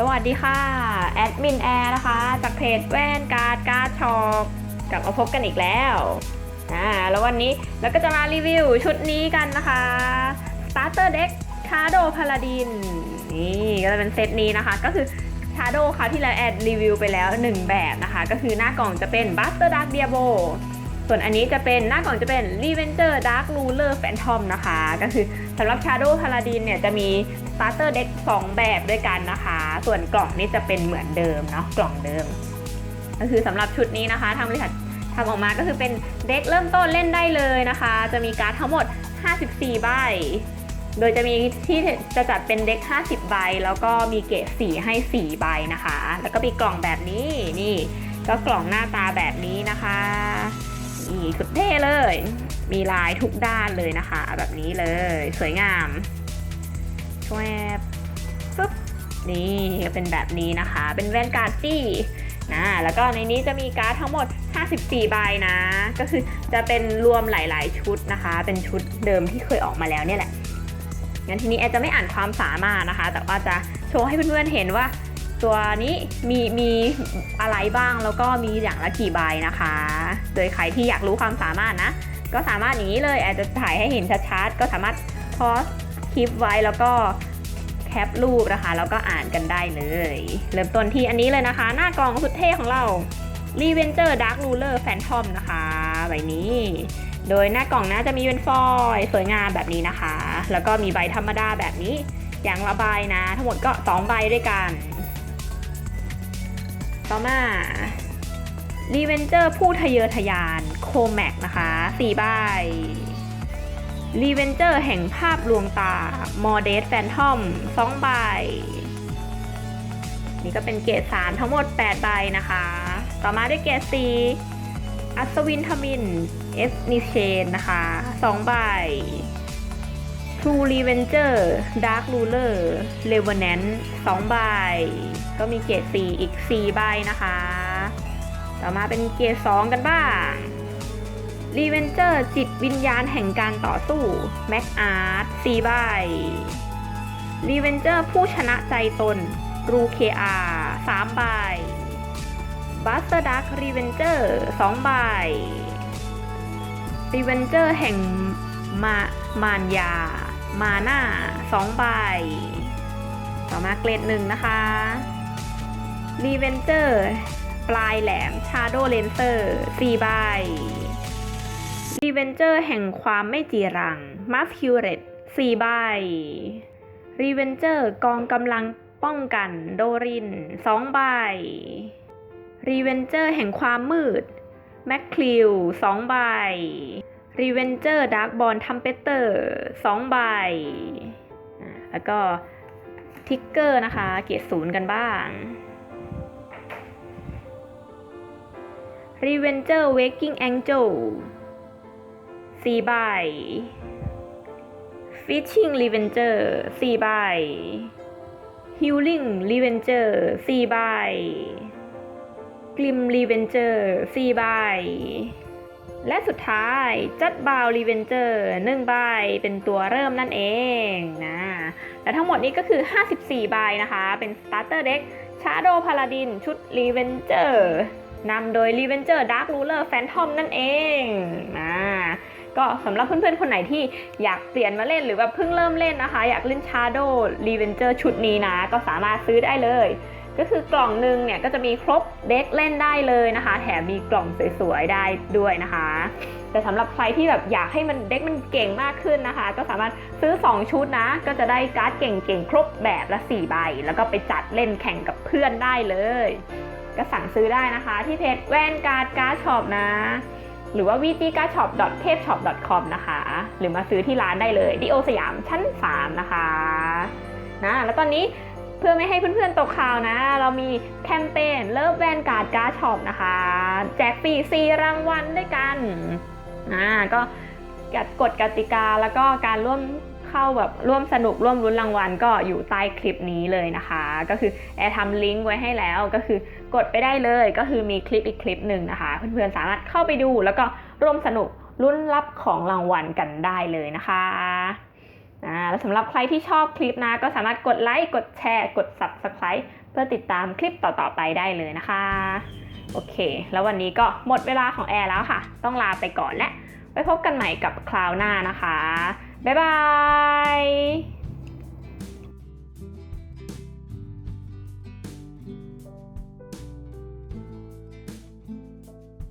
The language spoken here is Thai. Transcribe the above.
สวัสดีค่ะ แอดมินแอร์นะคะ จากเพจแว่นการ์ดการ์ดช็อปกลับมาพบกันอีกแล้วอ่าแล้ววันนี้เราก็จะมารีวิวชุดนี้กันนะคะ Starter Deck Shadow Paladin นี่ก็จะเป็นเซตนี้นะคะ ก็คือ Shadow คราวที่แล้วแอดรีวิวไปแล้ว 1 แบบนะคะ ก็คือหน้ากล่องจะเป็น Buster Dark Diablo ส่วนอันนี้จะเป็นหน้ากล่องจะเป็น Revenger Dark Ruler Phantom นะคะ ก็คือสำหรับ Shadow Paladin เนี่ยจะมี Starter Deck 2 แบบด้วยกันนะคะ ส่วนกล่องนี้จะเป็นเหมือนเดิมเนาะกล่องเดิม ก็คือสำหรับชุดนี้นะคะทางบริษัททำออกมาก็คือเป็นเด็กเริ่มต้นเล่นได้เลยนะคะ จะมีการ์ดทั้งหมด 54 ใบ โดยจะมีที่จะจัดเป็นเด็ก 50 ใบ แล้วก็มีเกรดสีให้ 4 ใบนะคะ แล้วก็มีกล่องแบบนี้นี่ ก็กล่องหน้าตาแบบนี้นะคะ นี่สุดเท่เลย มีลายทุกด้านเลยนะคะ แบบนี้เลย สวยงามแวบปึ๊บนี่ก็เป็นแบบนี้นะคะ เป็นแว่นการ์ดตี้นะ แล้วก็ในนี้จะมีการ์ดทั้งหมด 54 ใบนะ ก็คือจะเป็นรวมหลาย ๆ ชุดนะคะ เป็นชุดเดิมที่เคยออกมาแล้วเนี่ยแหละงั้นทีนี้แอดจะไม่อ่านความสามารถนะคะ แต่ว่าจะโชว์ให้เพื่อนๆเห็นว่า ตัวนี้มีมีอะไรบ้างแล้วก็มีอย่างละกี่ใบนะคะ โดยใครที่อยากรู้ความสามารถนะ ก็สามารถอย่างนี้เลยอดจจะถ่ายให้เห็นชัดๆ ก็สามารถพอสคลิปไว้แล้วก็แคปรูปนะคะ แล้วก็อ่านกันได้เลย เริ่มต้นที่อันนี้เลยนะคะ หน้ากล่องสุดเท่ของเรา r e v e n g e r Dark Ruler Phantom นะคะใบนี้ โดยหน้ากล่องนะจะมีเป็นฟอยสวยงามแบบนี้นะคะ แล้วก็มีใบธรรมดาแบบนี้อย่างละใบนะ ทั้งหมดก็ 2 ใบด้วยกัน ต่อมา r e v e n g e r ผู้ทะเยอทะยานโคแม็กนะคะ4ใบ r e v e n g e r แห่งภาพลวงตามอเดสแฟนทอม2ใบ นี่ก็เป็นเกรด3ทั้งหมด 8 ใบนะคะ ต่อมาด้วยเกรด4อัศวินทมินเอสนิเชนนะคะ2ใบ True Revenger Dark Ruler Revenant 2 ใบ ก็มีเกรด4อีก 4 ใบนะคะ ต่อมาเป็นเกรด2 กันบ้าง Revenger จิตวิญญาณแห่งการต่อสู้ Mac Art 4 ใบ Revenger ผู้ชนะใจตน รูเคอาสามใบ บัสเตอร์ดักรีเวนเจอร์สองใบรีเวนเจอร์แห่งมา มานยา มาหน้าสองใบ ต่อมาเกรดหนึ่งนะคะรีเวนเจอร์ปลายแหลมชาโดเลนเซอร์สี่ใบรีเวนเจอร์แห่งความไม่จีรังมัสคิวเรตสี่ใบรีเวนเจอร์กองกำลังป้องกันโดริน2ใบรีเวนเจอร์แห่งความมืดแมคคลิว2ใบ รีเวนเจอร์ดาร์กบอลทัมเปเตอร์2ใบ แล้วก็ทิกเกอร์นะคะ เกียรศูนย์กันบ้างรีเวนเจอร์เวกกิ้งแองเจิล4ใบฟิชชิ่งรีเวนเจอร์4ใบ Healing Revenger 4ใบ Glim Revenger 4ใบ และสุดท้ายจัดบาว Revenger 1ใบเป็นตัวเริ่มนั่นเองนะ และทั้งหมดนี้ก็คือ 54 ใบนะคะ เป็น Starter Deck Shadow Paladin ชุด Revenger นำโดย Revenger Dark Ruler Phantom นั่นเองนะก็สำหรับเพื่อนๆ คนไหนที่อยากเปลี่ยนมาเล่นหรือแบบเพิ่งเริ่มเล่นนะคะ อยากเล่น Shadow Revenger ชุดนี้นะ ก็สามารถซื้อได้เลย ก็คือกล่องหนึ่งเนี่ยก็จะมีครบเด็กเล่นได้เลยนะคะ แถมมีกล่องสวยๆได้ด้วยนะคะ แต่สำหรับใครที่แบบอยากให้มันเด็กมันเก่งมากขึ้นนะคะ ก็สามารถซื้อ 2 ชุดนะ ก็จะได้การ์ดเก่งๆ ครบแบบละ 4 ใบ แล้วก็ไปจัดเล่นแข่งกับเพื่อนได้เลย ก็สั่งซื้อได้นะคะที่เพจแว่นการ์ดการ์ดช็อปนะ หรือว่า v g g a s h o p t a p e s h o p c o m นะคะ หรือมาซื้อที่ร้านได้เลยดิโอสยามชั้น 3 นะคะนะแล้วตอนนี้ พื่อไม่ให้เพื่อนๆตกข่าวนะ เรามีแคมเปญเลิฟแวนการ์ดการ์ดช็อปนะคะ แจกฟรี4รางวัลด้วยกันนะก็กฎกติกาแล้วก็การร่วมเข้าแบบร่วมสนุกร่วมลุ้นรางวัลก็อยู่ใต้คลิปนี้เลยนะคะ ก็คือแอร์ทำลิงก์ไว้ให้แล้วก็คือกดไปได้เลยก็คือมีคลิปอีกคลิปหนึ่งนะคะ เพื่อนๆสามารถเข้าไปดูแล้วก็ร่วมสนุกลุ้นรับของรางวัลกันได้เลยนะคะ อ่าแล้วสำหรับใครที่ชอบคลิปนะ ก็สามารถกดไลค์กดแชร์กด subscribe เพื่อติดตามคลิปต่อๆไปได้เลยนะคะ โอเค แล้ววันนี้ก็หมดเวลาของแอร์แล้วค่ะ ต้องลาไปก่อนและไว้พบกันใหม่กับคราวหน้านะคะ บ๊ายบาย